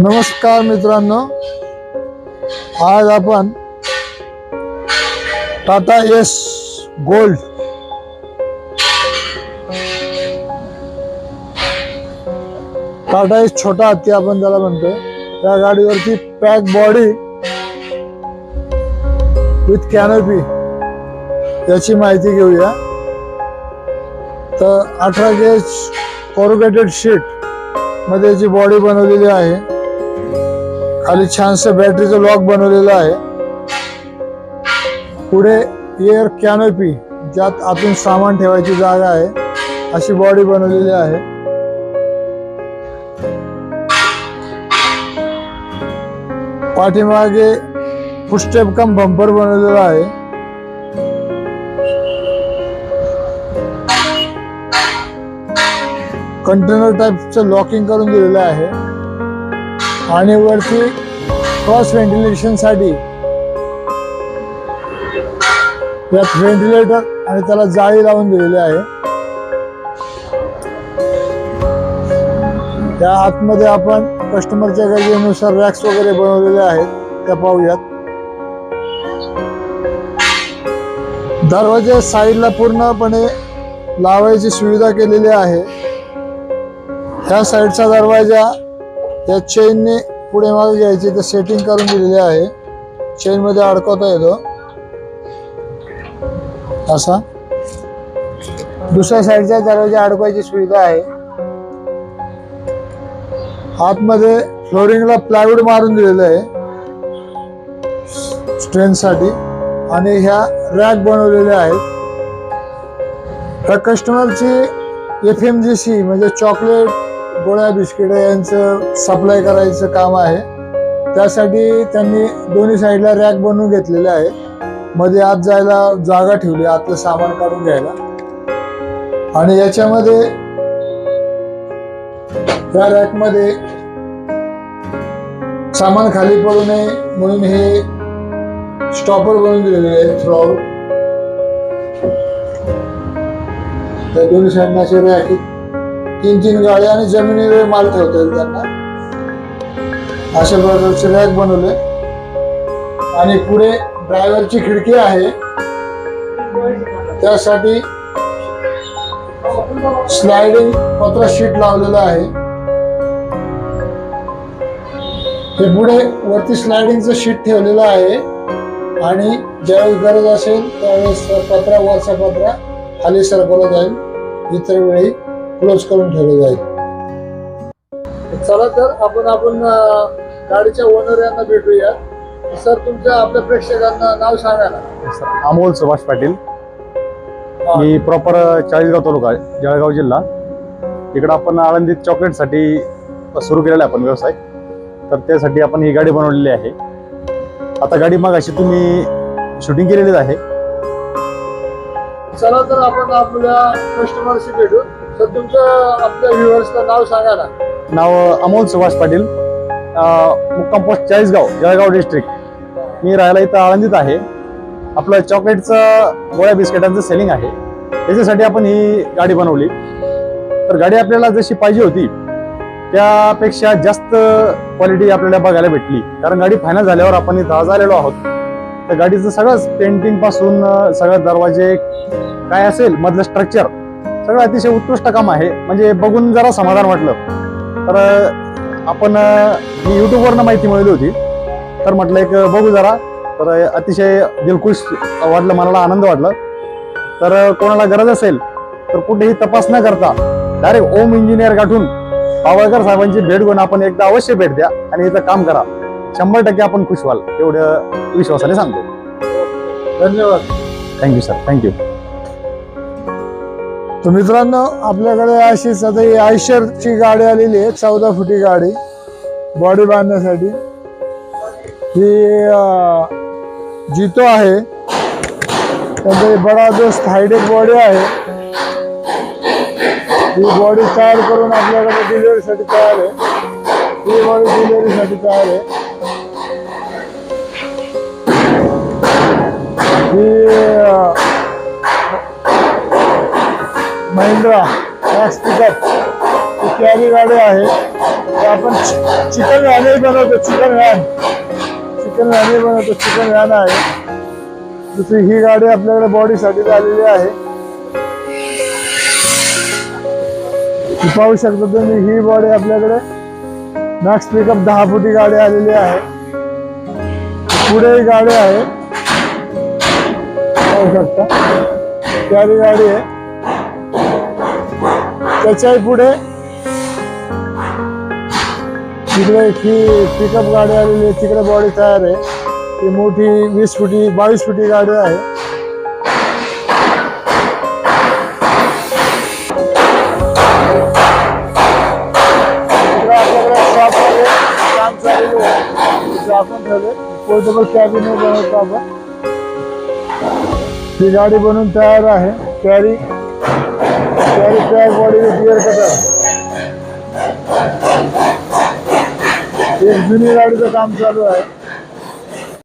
नमस्कार मित्रांनो. आज आपण Tata ace gold Tata ace छोटा हत्ती आपण ज्याला म्हणतो त्या गाडीवरची पॅक बॉडी विथ कॅनोपी याची माहिती घेऊया. तर अठरा गेज कोरुगेटेड शीटमध्ये याची बॉडी बनवलेली आहे. खाली छानसं बॅटरीचं लॉक बनवलेलं आहे. पुढे एअर कॅनोपी ज्यात आतून सामान ठेवायची जागा आहे अशी बॉडी बनवलेली आहे. पाठीमागे फुस्टेप कम बंपर बनवलेला आहे. कंटेनर टाईपचं लॉकिंग करून दिलेलं आहे. आणि वरती क्रॉस व्हेंटिलेशनसाठी यात व्हेंटिलेटर आणि त्याला जाळी लावून दिलेली आहे. त्या आतमध्ये आपण कस्टमरच्या गरजेनुसार रॅक्स वगैरे बनवलेले आहेत त्या पाहूयात. दरवाजा साईडला पूर्णपणे लावायची सुविधा केलेली आहे. ह्या साईडचा दरवाजा या चेनने पुढे मागे घ्यायची तर सेटिंग करून दिलेली आहे. चेन मध्ये अडकवता येतो. असा. दुसऱ्या साईडच्या दरवाजा अडकवायची सुविधा आहे. आतमध्ये फ्लोरिंगला प्लायवूड मारून दिलेलं आहे. स्ट्रेंथसाठी आणि ह्या रॅक बनवलेल्या आहेत. त्या कस्टमरची एफ एम जी सी म्हणजे चॉकलेट गोळ्या बिस्किट यांचं सप्लाय करायचं काम आहे. त्यासाठी त्यांनी दोन्ही साईडला रॅक बनवून घेतलेले आहे. मध्ये आत जायला जागा ठेवली आतलं सामान काढून घ्यायला. आणि याच्यामध्ये या रॅकमध्ये सामान खाली पडू नये म्हणून हे स्टॉपर बनवून दिलेले आहे थ्रॉ त्या दोन्ही साईडने असे रॅक तीन तीन गाड्या आणि जमिनीवर माल ठेवता येईल त्यांना. अशा प्रकारचे रॅक बनवले. आणि पुढे ड्रायव्हरची खिडकी आहे. त्यासाठी स्लायडिंग पत्र शीट लावलेलं आहे. हे पुढे वरती स्लायडिंगचं शीट ठेवलेलं आहे. आणि ज्यावेळेस गरज असेल त्यावेळेस पत्रा वरचा पत्रा खाली सरकवला जाईल. इतर वेळी क्लोज करून ठेवलं जाईल. चला तर आपण आपण गाडीच्या ओनर यांना भेटूया. सर तुमच्या आपल्या प्रेक्षकांना नाव सांगा ना अमोल सुभाष पाटील. हा. मी प्रॉपर चाळीसगाव तालुका जळगाव जिल्हा. इकडं आपण आळंदीत चॉकलेटसाठी सुरू केलेला आहे आपण व्यवसाय. तर त्यासाठी आपण ही गाडी बनवलेली आहे. आता गाडी मग अशी तुम्ही शूटिंग केलेलीच आहे. चला तर आपण आपल्या कस्टमरशी भेटू. सर तुमचं आपल्या व्ह्युअर्सचं नाव सांगा ना. नाव अमोल सुभाष पाटील. मुक्काम पोस्ट चाळीसगाव जळगाव डिस्ट्रिक्ट मी राहायला इथं आळंदीत आहे. आपलं चॉकलेटचं गोळ्या बिस्किटांचं सेलिंग आहे. त्याच्यासाठी आपण ही गाडी बनवली. तर गाडी आपल्याला जशी पाहिजे होती त्यापेक्षा जास्त क्वालिटी आपल्याला बघायला भेटली. कारण गाडी फायनल झाल्यावर आपण इथं आज आलेलो आहोत. त्या गाडीचं सगळंच पेंटिंगपासून सगळं दरवाजे काय असेल मधलं स्ट्रक्चर सगळं अतिशय उत्कृष्ट काम आहे. म्हणजे बघून जरा समाधान वाटलं. तर आपण मी युट्यूबवरनं माहिती मिळवली होती. तर म्हटलं एक बघू जरा. तर अतिशय दिलखुश वाटलं मनाला आनंद वाटलं. तर कोणाला गरज असेल तर कुठेही तपास न करता डायरेक्ट ओम इंजिनियर गाठून पावळकर साहेबांची भेट घेऊन आपण एकदा अवश्य भेट द्या आणि इथं काम करा. शंभर टक्के आपण खुश व्हाल एवढं विश्वासाने सांगतो. धन्यवाद. थँक्यू सर थँक्यू तर मित्रांनो आपल्याकडे अशीच आता ही आयशरची गाडी आलेली आहे चौदा फुटी गाडी बॉडी बांधण्यासाठी. ही जितो आहे. त्यांचा ही बडा दोस्त हायडेक बॉडी आहे. ही बॉडी तयार करून आपल्याकडे डिलिव्हरीसाठी तयार आहे. ही बॉडी डिलिव्हरीसाठी तयार आहे. ही महिंद्रा मॅक्स पिकअप ही कॅरी गाडी आहे. तर आपण चिकन व्हॅनही बनवतो चिकन व्हॅन. चिकन व्हॅनही बनवतो चिकन व्हॅन आहे. दुसरी ही गाडी आपल्याकडे बॉडीसाठी आलेली आहे. पाहू शकता तुम्ही ही बॉडी आपल्याकडे मॅक्स पिकअप दहा फुटी गाडी आलेली आहे. पुढे गाडी आहे. पाहू शकता प्यारी गाडी आहे. त्याच्याही पुढे तिकडे ही पिकअप गाडी आलेली आहे. तिकडे बॉडी तयार आहे. ती मोठी वीस फुटी बावीस फुटी गाडी आहे. आपण ठेवले पोर्टेबल कॅबिन बनवतो आपण ही गाडी बनवून तयार आहे. कॅरी कॅरी ट्रॅक बॉडी बिअर कटर एक जुनी गाडीचं काम चालू आहे.